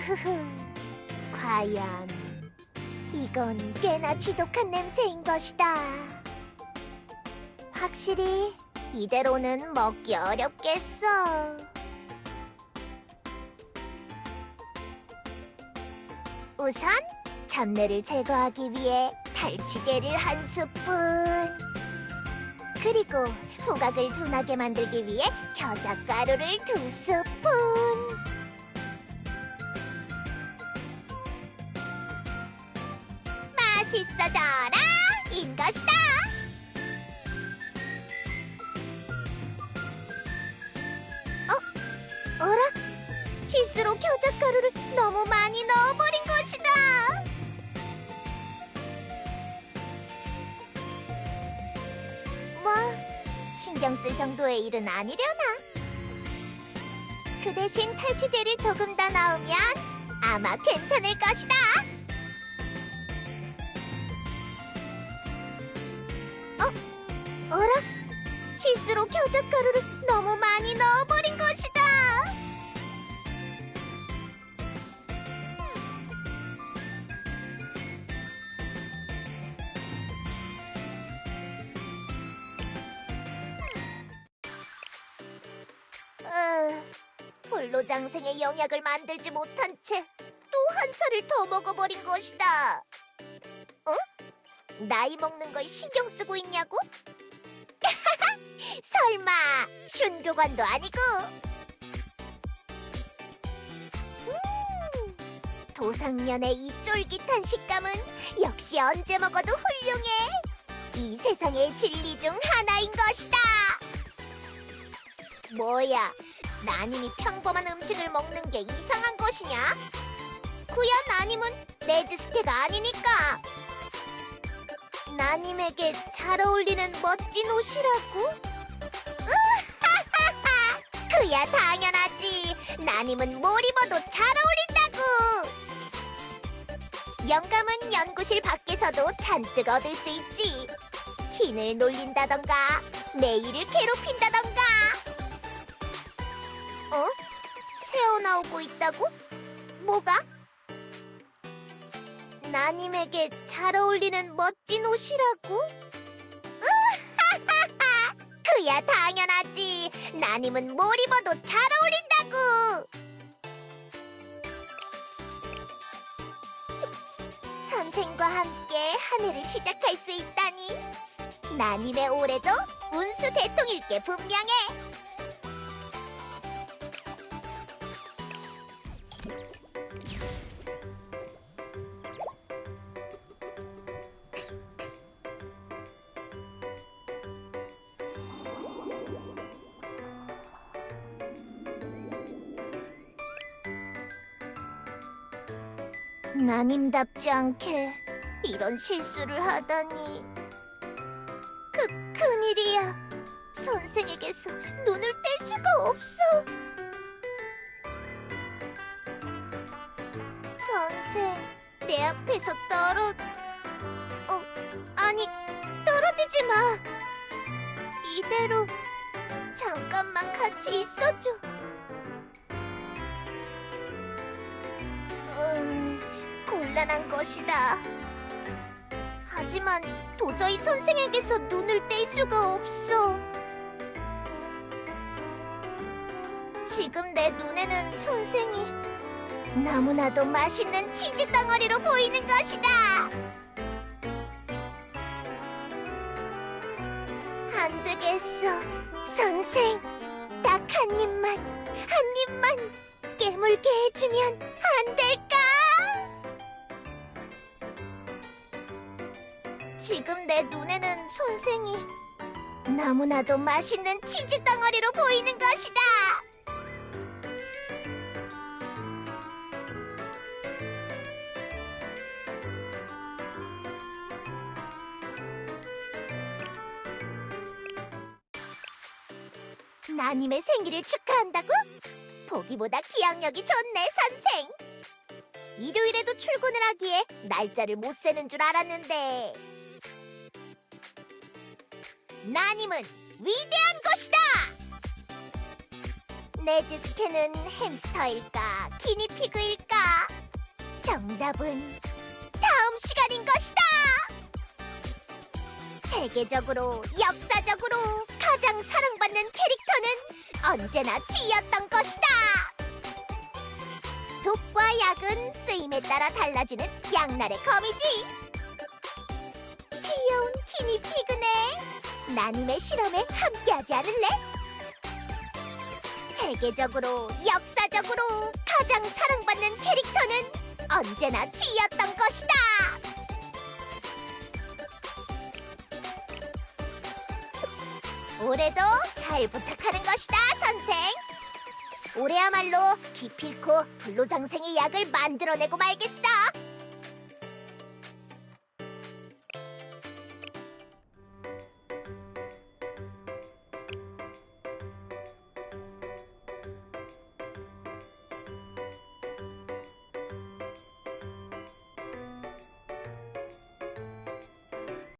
흐흐흐. 과연 이건 꽤나 지독한 냄새인 것이다. 확실히 이대로는 먹기 어렵겠어. 우선 잡내를 제거하기 위해 탈취제를 한 스푼. 그리고 후각을 둔하게 만들기 위해 겨자가루를 두 스푼. 맛있어져라! 인 것이다! 어? 어라? 실수로 겨자 가루를 너무 많이 넣어버린 것이다! 뭐, 신경 쓸 정도의 일은 아니려나. 그 대신 탈취제를 조금 더 넣으면 아마 괜찮을 것이다. 실수로 겨자 가루를 너무 많이 넣어버린 것이다. 으, 볼로장생의 영약을 만들지 못한 채 또 한 살을 더 먹어버린 것이다. 어? 나이 먹는 걸 신경 쓰고 있냐고? 설마 슌교관도 아니고? 음, 도상면의 이 쫄깃한 식감은 역시 언제 먹어도 훌륭해. 이 세상의 진리 중 하나인 것이다. 뭐야? 나님이 평범한 음식을 먹는 게 이상한 것이냐? 구야 나님은 레즈스케가 아니니까. 나님에게 잘 어울리는 멋진 옷이라고? 그야 당연하지. 나님은 뭘 입어도 잘 어울린다고. 영감은 연구실 밖에서도 잔뜩 얻을 수 있지. 킨을 놀린다던가 메이를 괴롭힌다던가. 어? 새어나오고 있다고? 뭐가? 나님에게 잘 어울리는 멋진 옷이라고? 그야 당연하지. 나님은 뭘 입어도 잘 어울린다고. 선생과 함께 한 해를 시작할 수 있다니. 나님의 올해도 운수 대통일 게 분명해. 나님답지 않게 이런 실수를 하다니. 그 큰일이야. 선생에게서 눈을 뗄 수가 없어. 선생, 내 앞에서 떨어. 어, 아니, 떨어지지 마. 이대로 잠깐만 같이 있어줘. 곤란한 것이다. 하지만 도저히 선생에게서 눈을 뗄 수가 없어. 지금 내 눈에는 선생이 너무나도 맛있는 치즈 덩어리로 보이는 것이다. 안 되겠어. 선생, 딱 한 입만, 한 입만 깨물게 해주면 안 될까? 지금 내 눈에는 선생이 너무나도 맛있는 치즈 덩어리로 보이는 것이다. 나님의 생일을 축하한다고? 보기보다 기억력이 좋네, 선생. 일요일에도 출근을 하기에 날짜를 못 세는 줄 알았는데. 나님은 위대한 것이다! 네즈스케는 햄스터일까, 기니피그일까? 정답은 다음 시간인 것이다. 세계적으로 역사적으로 가장 사랑받는 캐릭터는 언제나 쥐였던 것이다. 독과 약은 쓰임에 따라 달라지는 양날의 검이지. 귀여운 기니피그네. 나님의 실험에 함께하지 않을래? 세계적으로 역사적으로 가장 사랑받는 캐릭터는 언제나 쥐였던 것이다. 올해도 잘 부탁하는 것이다, 선생. 올해야말로 기필코 불로장생의 약을 만들어내고 말겠어.